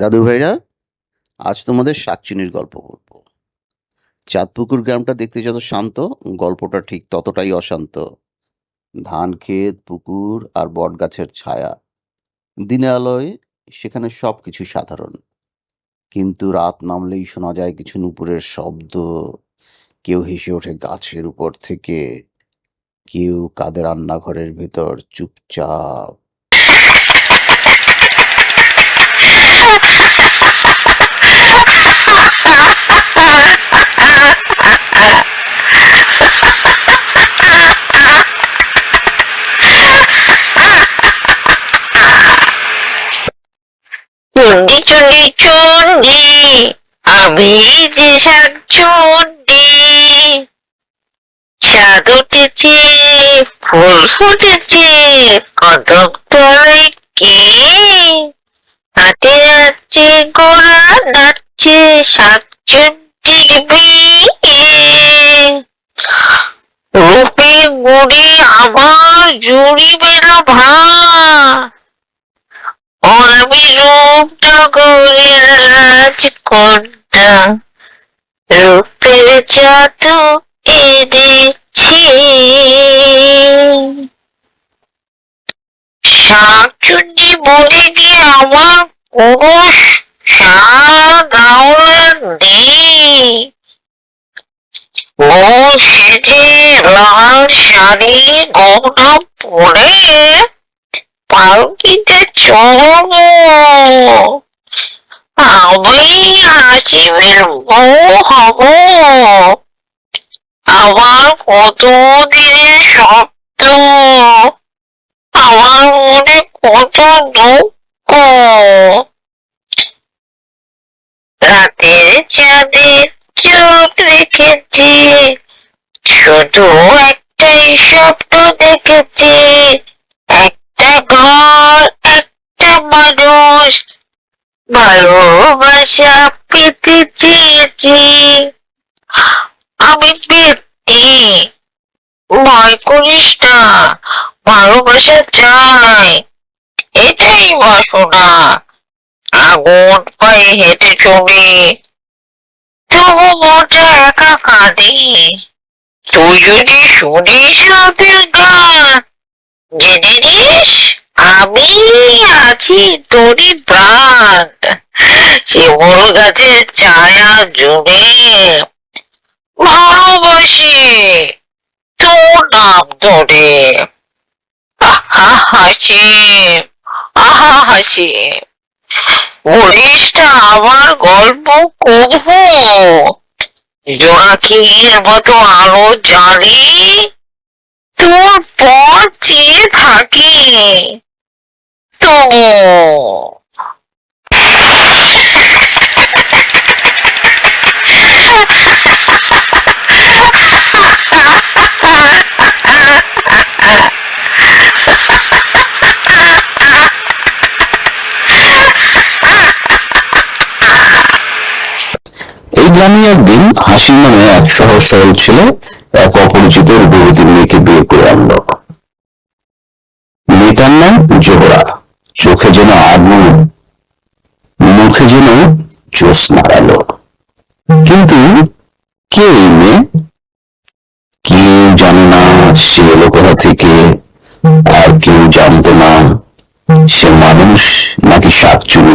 দাদু ভাইরা আজ তোমাদের শাকচুনির গল্প বলব চাঁদপুকুর গ্রামটা দেখতে যত শান্ত, গল্পটা ঠিক ততটাই অশান্ত। ধান ক্ষেত, পুকুর আর বটগাছের ছায়া। দিনে আলোয় সেখানে সবকিছু সাধারণ। কিন্তু রাত নামলেই শোনা যায় কিছু নুপুরের শব্দ। কেউ হেসে ওঠে গাছের উপর থেকে। কেউ কাদের রান্নাঘরের ভেতর, চুপচাপ। চন্ডি আমি যে শাক চন্ডি চাঁদ উঠেছে, ফুল ফুটেছে কদক তলায় কে? হাতে যাচ্ছে গোড়া, নাচছে শাক চন্ডির বিয়ে রূপে গুড়ি আমার জুড়িবে না ভার ও রূপ জগতের রাজকন্যা রূপের জাদু এনেছি শাকচুন্নি বলিনি আমার কোনো সাদা নেই ও সেজে লাল শাড়ি গহনা পরে পালকিতে চড়বো আমি হাসিমের বউ হব আমার কত দিনের স্বপ্ন আমার মনে কত দুঃখ। রাতের চাঁদে চোখ রেখেছি, শুধু একটাই স্বপ্ন দেখেছি। ঘর একটা মানুষ ভালোবাসা পেতে চেয়েছি। আমি ব্যক্তি ভয় করিস না, ভালোবাসা চাই। এটাই বাসনা আগুন পায়ে হেঁটে চলি, তবু মনটা একা কাঁদে। তুই যদি শুনিস রাতের গান জেনে নিস আমি আছি তোরই প্রাণ। শিমুল গাছের ছায়া জুড়ে ভালোবাসি তোর নাম ধরে। আহা হাসি আহা হাসি। বলিস আমার গল্প কবু জোনাকির মতো আলো জ্বালি তোর পথ চেয়ে থাকি তবু এই গ্রামে একদিন হাসি নামে এক সহজ সরল ছেলে এক অপরিচিত রূপবতী মেয়েকে বিয়ে করে আনলো। মেয়েটার নাম জোহরা। চোখে যেন আগুন, মুখে যেন জ্যোৎস্নার আলো। কিন্তু কে এই মেয়ে? কেউ জানে না সে এলো কোথা থেকে, আর কেউ জানতো না সে মানুষ নাকি শাকচুরি।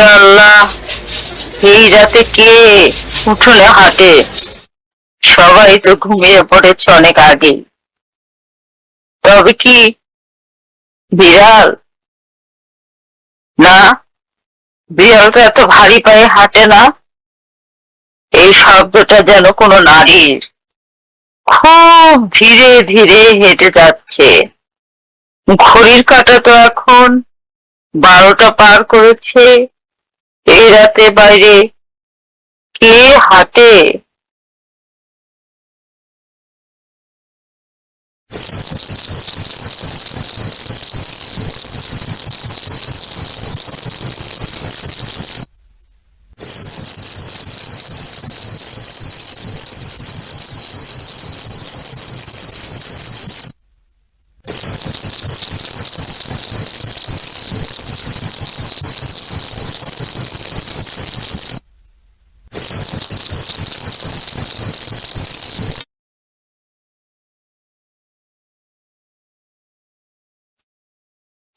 আল্লাহ, এই রাতে কে উঠোনে হাঁটে? সবাই তো ঘুমিয়ে পড়েছে অনেক আগে। তবে কি বিড়াল? না, বিড়াল তো এত ভারী পায়ে হাঁটে না। এই শব্দটা যেন কোনো নারীর খুব ধীরে ধীরে হেঁটে যাচ্ছে। ঘড়ির কাঁটা তো এখন বারোটা পার করেছে। এই রাতে বাইরে কে হাঁটে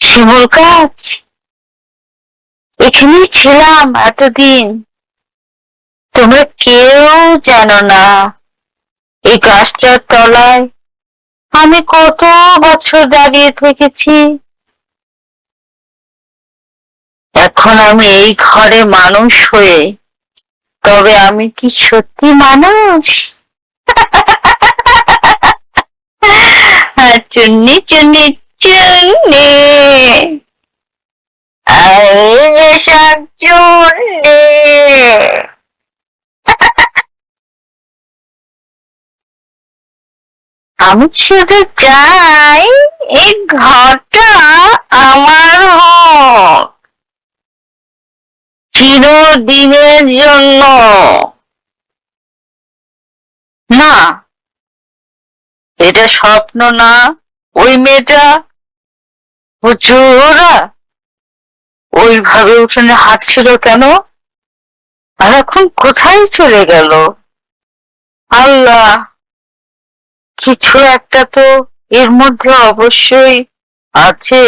শিমুল গাছ এখানেই ছিলাম এতদিন। তোমরা কেউ জানো না, এই গাছটার তলায় আমি কত বছর দাঁড়িয়ে থেকেছি। এখন আমি এই ঘরে মানুষ হয়ে তবে আমি কি সত্যি মানুষ? চুন্নি চুন্নি চুন্নি। চুন্নি। আমি শুধু চাই এই ঘরটা আমার হোক চিরদিনের জন্য না, এটা স্বপ্ন না, ওই মেয়েটা হুজুরা, ওইভাবে উঠোনে হাঁটছিল কেন? আর এখন কোথায় চলে গেল? আল্লাহ, কিছু একটা তো এর মধ্যে অবশ্যই আছে।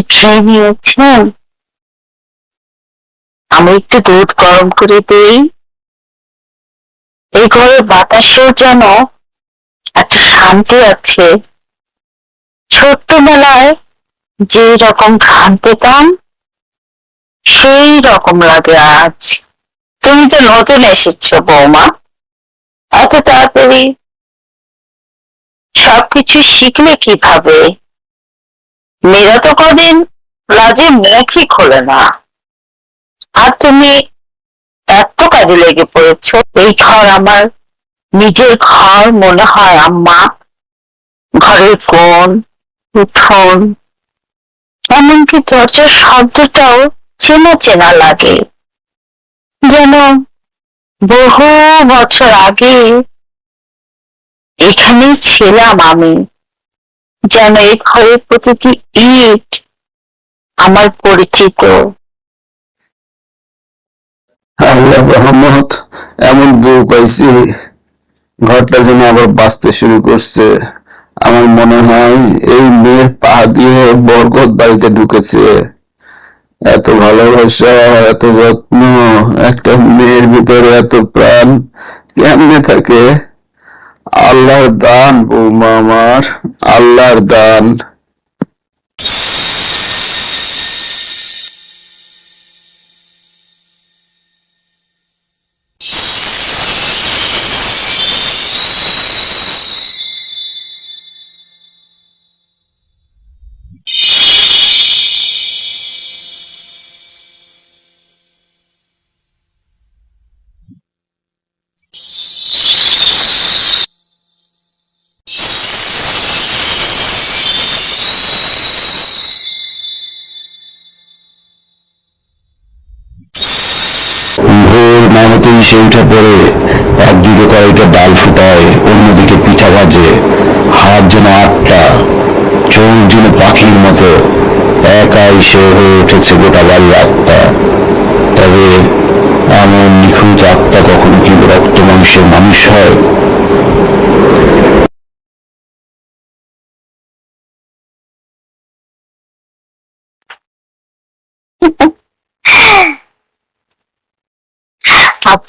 খেয়ে নিয়েছেন? আমি একটু দুধ গরম করে দেই। এই ঘরের বাতাসেও যেন একটা শান্তি আছে। ছোট্টবেলায় যে রকম ঘ্রাণ পেতাম সেই রকম লাগে আজ। তুমি তো নতুন এসেছ, বৌমা, এত তাড়াতাড়ি। সবকিছু শিখলে কীভাবে? মেয়েরা তো কদিন রাজে মুখই খোলে না। আর তুমি এত কাজে লেগে পড়েছ, এই ঘর আমার, নিজের ঘর মনে হয় আম্মা। ঘরের কোণ উঠোন, এমনকি দরজার শব্দটাও চেনা চেনা লাগে। যেন বহু বছর আগে এখানেই ছিলাম আমি। যেন এই ঘরের প্রতিটি ইট আমার পরিচিত। আল্লাহ এমন বউ পাইছি, ঘরটা যেন আবার বাঁচতে শুরু করছে। আমার মনে হয় এই মেয়ের পা দিয়ে বরকত বাড়িতে ঢুকেছে। এত ভালোবাসা, এত যত্ন, একটা মেয়ের ভিতরে এত প্রাণ, কেমনে থাকে? আল্লাহর দান বৌমা আমার আল্লাহর দান। সে উঠে পড়ে একদিকে কড়াইতে ডাল ফুটায়, অন্যদিকে পিঠা বাজে হাত যেন আটটা, চোখ যেন পাখির মতো। একাই সে হয়ে উঠেছে গোটা বাড়ির আত্মা তবে এমন নিখুঁত আত্মা কখনো কি রক্ত মাংসের মানুষ হয়?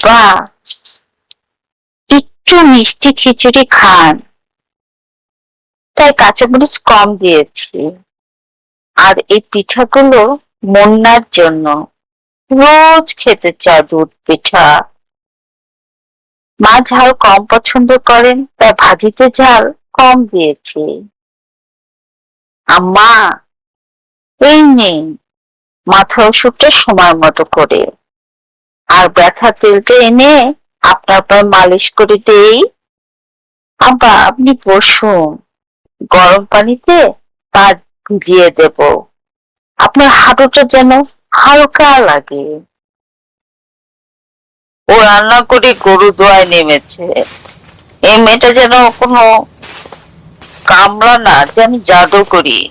আব্বা একটু মিষ্টি খিচুড়ি খান। তাই কাঁচামরিচ কম দিয়েছি। আর এই পিঠাগুলো মুন্নার জন্য। রোজ খেতে চায় দুধ পিঠা। মা ঝাল কম পছন্দ করেন, তাই ভাজিতে ঝাল কম দিয়েছি। আম্মা, এই নেই মাথা ওষুধটা সময় মতো করে। আর ব্যথা তেলটা এনে আপনার পায়ে মালিশ করে দেই। আব্বা, আপনি বসুন। গরম পানিতে পা ভিজিয়ে দেব। আপনার হাঁটুটা যেন হালকা লাগে। ও রান্না করে গরু দোয়ায় নেমেছে। এই মেয়েটা যেন কোনো কামড়া না, যেন জাদু করি।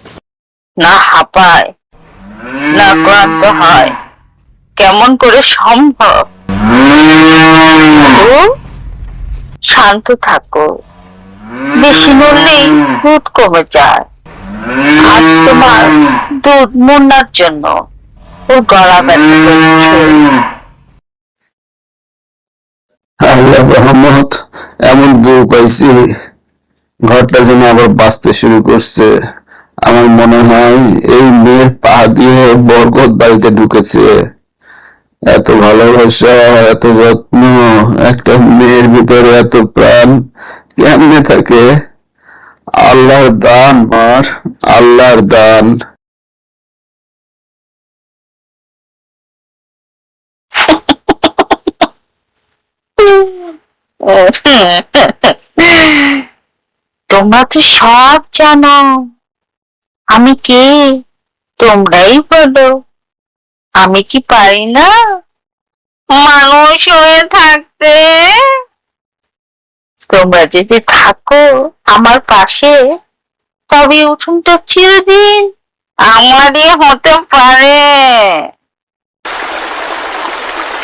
না হাঁপায়, না ক্লান্ত হয়। কেমন করে সম্ভব? শান্ত থাকো। বেশি নড়লেই দুধ কমে যায়। আজ তোমার দুধ মুন্নার জন্য। ওর গলা ব্যথা রহমত, এমন বউ পাইছি, ঘরটা যেন আবার বাঁচতে শুরু করছে। আমার মনে হয় এই মেয়ের পা দিয়ে বরকত বাড়িতে ঢুকেছে। এত ভালোবাসা, এত যত্ন, একটা মেয়ের ভিতরে এত প্রাণ, কেমনে থাকে? আল্লাহর দান, মার, আল্লাহর দান। তোমরা তো সব জানো। আমি কে? তোমরাই বলো। আমি কি পারি না? মানুষ হয়ে থাকতে। তোমরা যদি থাকো আমার পাশে, তবে উঠুনটা চিরদিন আমারই হতে পারে।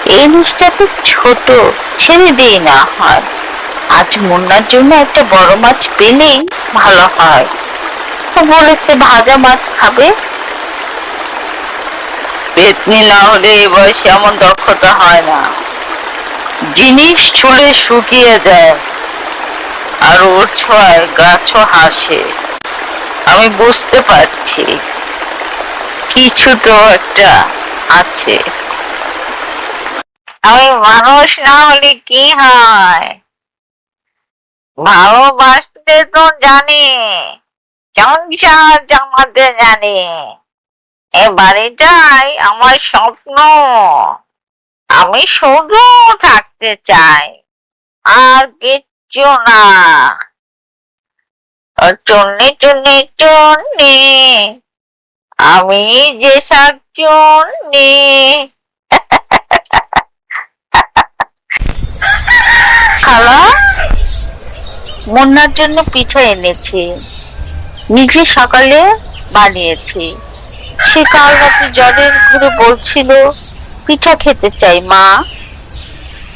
এই জিনিসটা তো ছোট, ছেড়ে দিই না হয়। আজ মুন্নার জন্য একটা বড় মাছ পেলেই ভালো হয়। বলেছে, ভাজা মাছ খাবে? পেতনি না হলে বয়সে এমন দক্ষতা হয় না। জিনিস ছুলে শুকিয়ে যায় আর ওর গাছও হাসে। আমি বুঝতে পারছি, কিছু তো একটা আছে। আমি মানুষ না হলে কি হয়? ভালোবাসতে তো জানি জানি। এ বাড়িটাই আমার স্বপ্ন। আমি শুধু থাকতে চাই। আর কিচ্ছু না। ও টুন্নি টুন্নি টুন্নি আমি যে শাকচুন্নি খালা, মুন্নার জন্য পিঠা এনেছি। নিজে সকালে বানিয়েছি। সে কাল রাতে জলের ঘুরে বলছিল, পিঠা খেতে চাই, মা।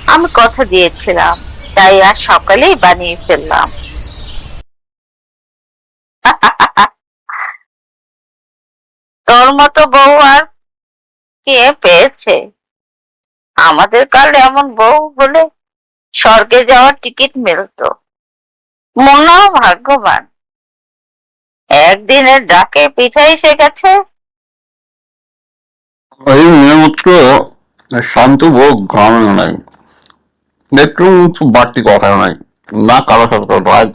আমি কথা দিয়েছিলাম, তাই আজ সকালেই বানিয়ে ফেললাম। তোর মতো বউ আর কে পেয়েছে? আমাদের কাল এমন বউ হলে স্বর্গে যাওয়ার টিকিট মিলতো। মনাও ভাগ্যবান। একদিনের ডাকে পিঠা এসে গেছে মেয়েমাত্র শান্ত ভোগ গ্রামে নাই। একটু বাড়তি কথা নাই। না কারও সাথে রাগ,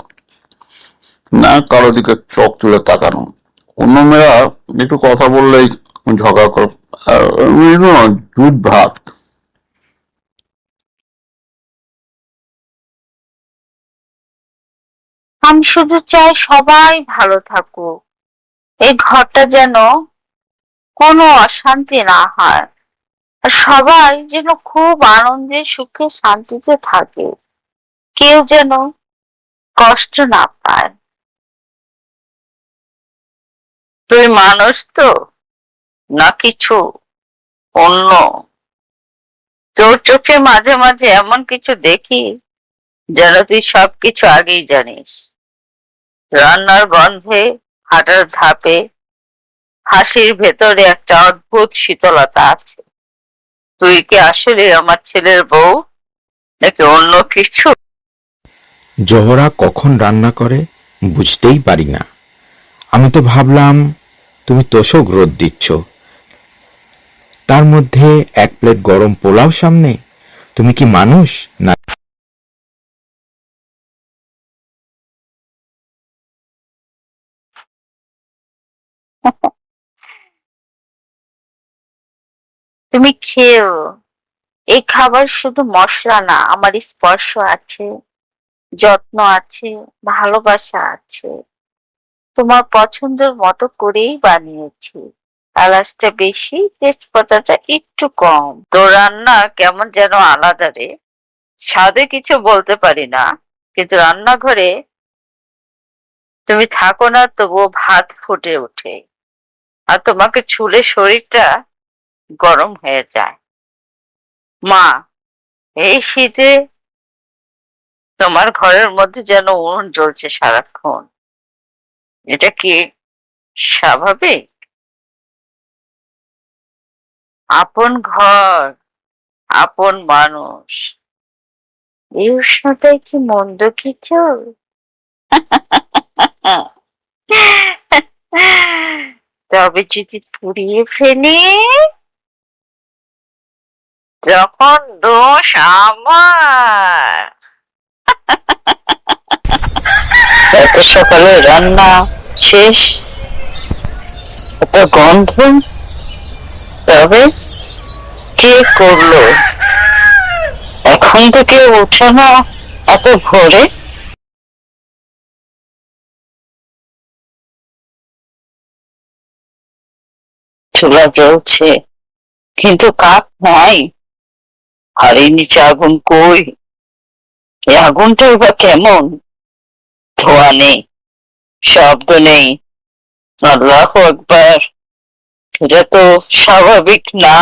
না কারও দিকে চোখ তুলে তাকানো। অন্য মেয়েরা একটু কথা বললেই ঝগড়া করে। ভাত। আমি শুধু চাই সবাই ভালো থাকুক। এই ঘরটা যেন কোনো অশান্তি না হয়। সবাই যেন খুব আনন্দে সুখে শান্তিতে থাকে। কেউ যেন কষ্ট না পায়। তুই মানুষ তো, না কিছু অন্য? তোর চোখে মাঝে মাঝে এমন কিছু দেখি যেন তুই সবকিছু আগেই জানিস। রান্নার গন্ধে, হাঁটার ধাপে, হাসির ভেতরে একটা অদ্ভুত শীতলতা আছে। তুই কি আসলে আমার ছেলের বউ? নাকি অন্য কিছু? জহরা কখন রান্না করে বুঝতেই পারি না। আমি তো ভাবলাম, তুমি তোষক রোদ দিচ্ছ। তার মধ্যে এক প্লেট গরম পোলাও সামনে? তুমি কি মানুষ না তুমি খেও। এই খাবার শুধু মশলা না, আমার স্পর্শ আছে, যত্ন আছে, ভালোবাসা আছে। তোমার পছন্দের মতো করেই বানিয়েছি। এলাচটা বেশি, তেজপাতাটা একটু কম। তো রান্না কেমন যেন আলাদা রে। স্বাদে কিছু বলতে পারি না, কিন্তু রান্নাঘরে তুমি থাকো না, তবুও ভাত ফুটে ওঠে। আর তোমাকে ছুলে শরীরটা গরম হয়ে যায়। মা, এই শীতে তোমার ঘরের মধ্যে যেন উনুন জ্বলছে সারাক্ষণ। এটা কি স্বাভাবিক? আপন ঘর, আপন মানুষ। এই উষ্ণতায় কি মন্দ কিছু? তবে যদি পুড়িয়ে ফেলি। তখন দোষ আমার। এত সকালে রান্না শেষ? এত গন্ধ? তবে কে করল? এখন তো কেউ উঠে না এত ভোরে। চুলা জ্বলছে, কিন্তু কাপ কাক নাই এই নিচে আগুন কই? এই আগুনটাই বা কেমন? ধোয়া নেই শব্দ নেই। আল্লাহ একবার এটা তো স্বাভাবিক না।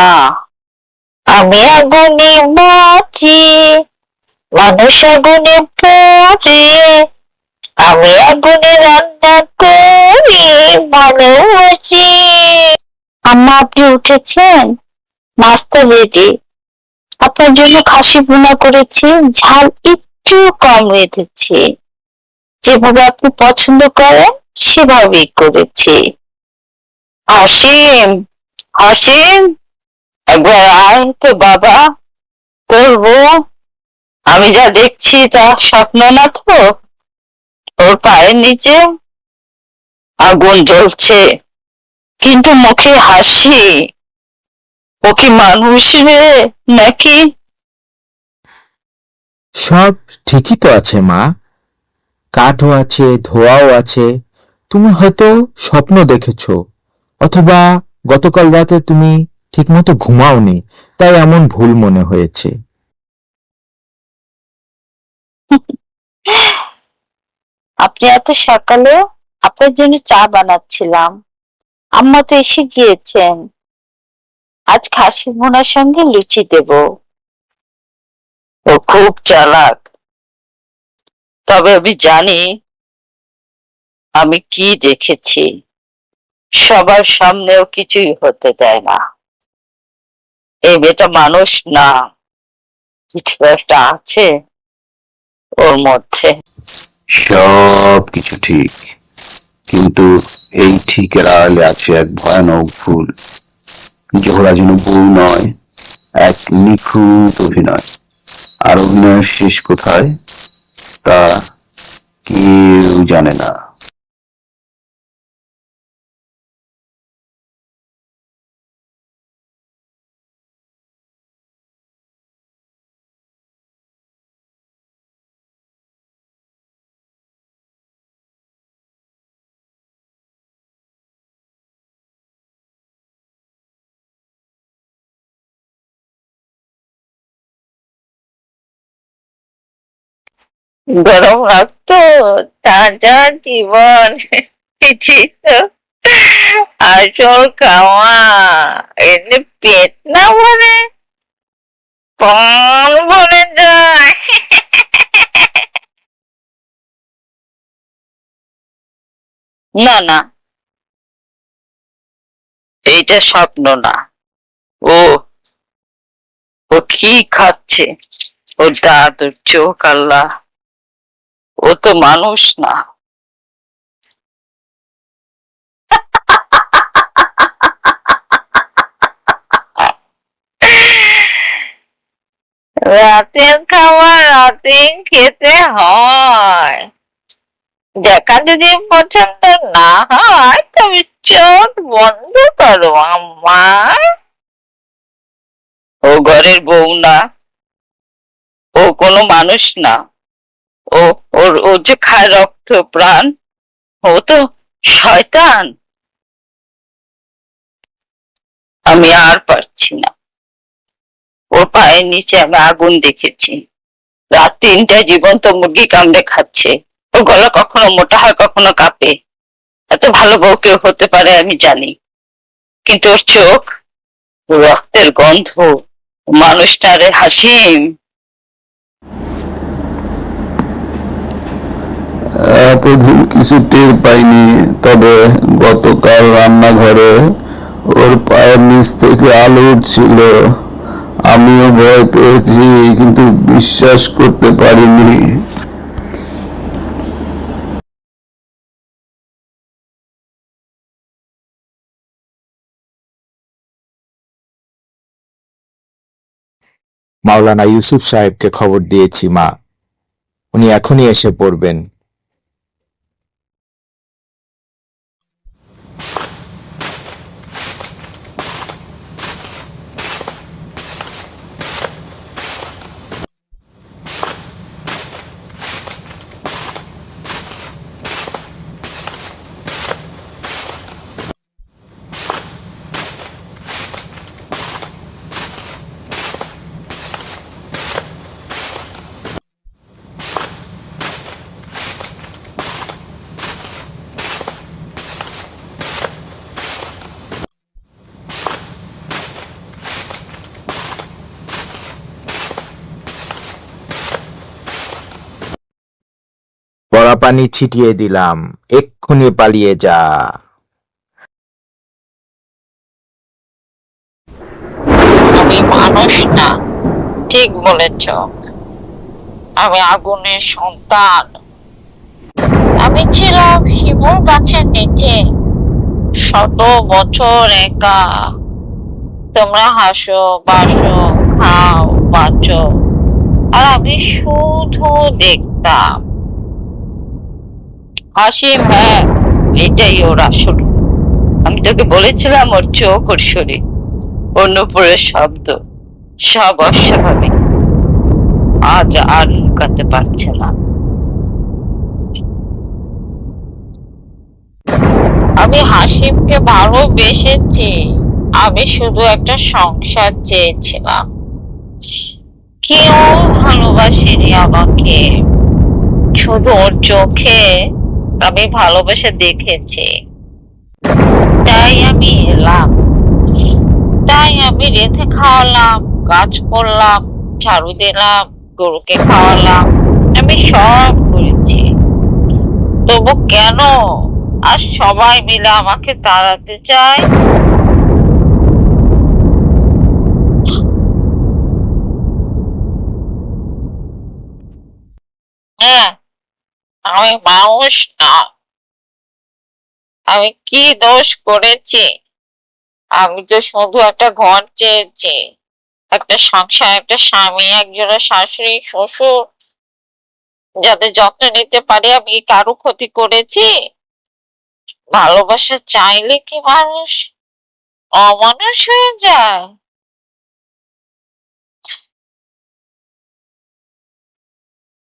আমি আগুনে বাঁচি মানুষ আগুনে পড়ে আমি আগুনে রান্না করি ভালোবাসি। আম্মা আপনি উঠেছেন? নাস্তা রেডি। আপনার জন্য খাসি ভুনা করেছি, ঝাল একটু কম রেখেছি যেভাবে আপনি পছন্দ করেন, সেভাবেই করেছি। হাসিম হাসিম, একবার আয় তো বাবা তোর বউ আমি যা দেখছি তা স্বপ্ন না তো? ওর পায়ের নিচে আগুন জ্বলছে। কিন্তু মুখে হাসি। ও কি মানুষ রে নাকি? সব ঠিকই তো আছে মা। কাঠও আছে ধোয়াও আছে। তুমি হয়তো স্বপ্ন দেখেছ অথবা গতকাল রাতে তুমি ঠিকমতো ঘুমাওনি তাই এমন ভুল মনে হয়েছে। আপনি এত সকালে আপনার জন্য চা বানাচ্ছিলাম। আম্মা তো এসে গিয়েছেন। আজ খাসি ভুনার সঙ্গে লুচি দেব। ও খুব চালাক। তবে আমি জানি, আমি কি দেখেছি, সবার সামনেও কিছুই হতে দেয় না। এই মেয়েটা মানুষ না, কিছু একটা আছে ওর মধ্যে। সব কিছু ঠিক, কিন্তু এই ঠিকের আড়ালে আছে এক ভয়ানক ভুল। জোহরা যেন বই নয়, এক নিখুঁত অভিনয়। আর অভিনয়ের শেষ কোথায়? তা কেউ জানে না। গরম রক্ত তাজা জীবন পিঠি তো আসল খাওয়া এমনি পেট না ভরে, প্রাণ ভরে যায়। না না, এইটা স্বপ্ন না। ও ও কি খাচ্ছে? ওর দাঁত ওর চোখ, আল্লাহ। ও তো মানুষ না। রাতের খাবার রাতে খেতে হয়। দেখা যদি পছন্দ না হয় তবে চোখ বন্ধ করো আমার। ও ঘরের বউ না। ও কোনো মানুষ না। ও ওর ও যে খায় রক্ত প্রাণ, ও তো শয়তান। আমি আর পারছি না। ওর পায়ের নিচে আমি আগুন দেখেছি। রাত তিনটায় জীবন্ত মুরগি কামড়ে খাচ্ছে। ওর গলা কখনো মোটা হয়, কখনো কাঁপে। এত ভালো বউ কেউ হতে পারে আমি জানি। কিন্তু ওর চোখ, রক্তের গন্ধ, মানুষটারে হাসিম। এতদিন কিছু টের পাইনি। তবে গতকাল রান্নাঘরে ওর পায়ের নিচ থেকে আলো উঠছিল। আমিও ভয় পেয়েছি, কিন্তু বিশ্বাস করতে পারিনি। মাওলানা ইউসুফ সাহেবকে খবর দিয়েছি, মা। উনি এখনই এসে পড়বেন। পড়া পানি ছিটিয়ে দিলাম, এক্ষুনি পালিয়ে যা। আমি মানুষ না, ঠিক বলেছ। আমি আগুনের সন্তান। আমি ছিলাম শিমুল গাছের নিচে, শত বছর একা। তোমরা হাসো, বাসো, খাও, বাঁচো, আর আমি শুধু দেখতাম। হাসিম হ্যাঁ এটাই ওর আসল। আমি তোকে বলেছিলাম ওর চোখ, ওর শরীর অন্নপুরের শব্দ। সব অস্বাভাবিক। আজ আর লুকাতে পারছে না। আমি হাসিমকে ভালোবেসেছি। আমি শুধু একটা সংসার চেয়েছিলাম। কেউ ভালোবাসেনি আমাকে। শুধু ওর চোখে আমি ভালোবেসে দেখেছি। তাই আমি এলাম। তাই আমি রেঁধে খাওয়ালাম কাজ করলাম, ঝাড়ু দিলাম, গরুকে খাওয়ালাম, আমি সব করেছি। তবু কেন? আর সবাই মিলে আমাকে তাড়াতে চায়? হ্যাঁ আমি মানুষ না। আমি কি দোষ করেছি? আমি তো শুধু একটা ঘর চেয়েছি, একটা সংসার, একটা স্বামী একজোড়া শাশুড়ি, শ্বশুর, যাদের যত্ন নিতে পারি আমি কারও ক্ষতি করেছি? ভালোবাসা চাইলে কি মানুষ অমানুষ হয়ে যায়?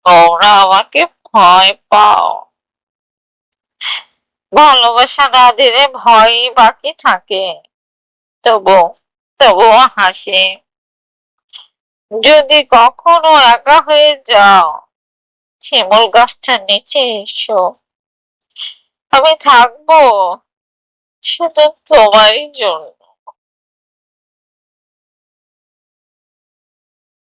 ওরা আমাকে ভয় পাও। ভালোবাসা না দিলে ভয়ই বাকি থাকে। তবু, তবুও হাসে। যদি কখনো একা হয়ে যাও, শিমুল গাছটার নিচে এসো। আমি থাকব শুধু তোমারই জন্য।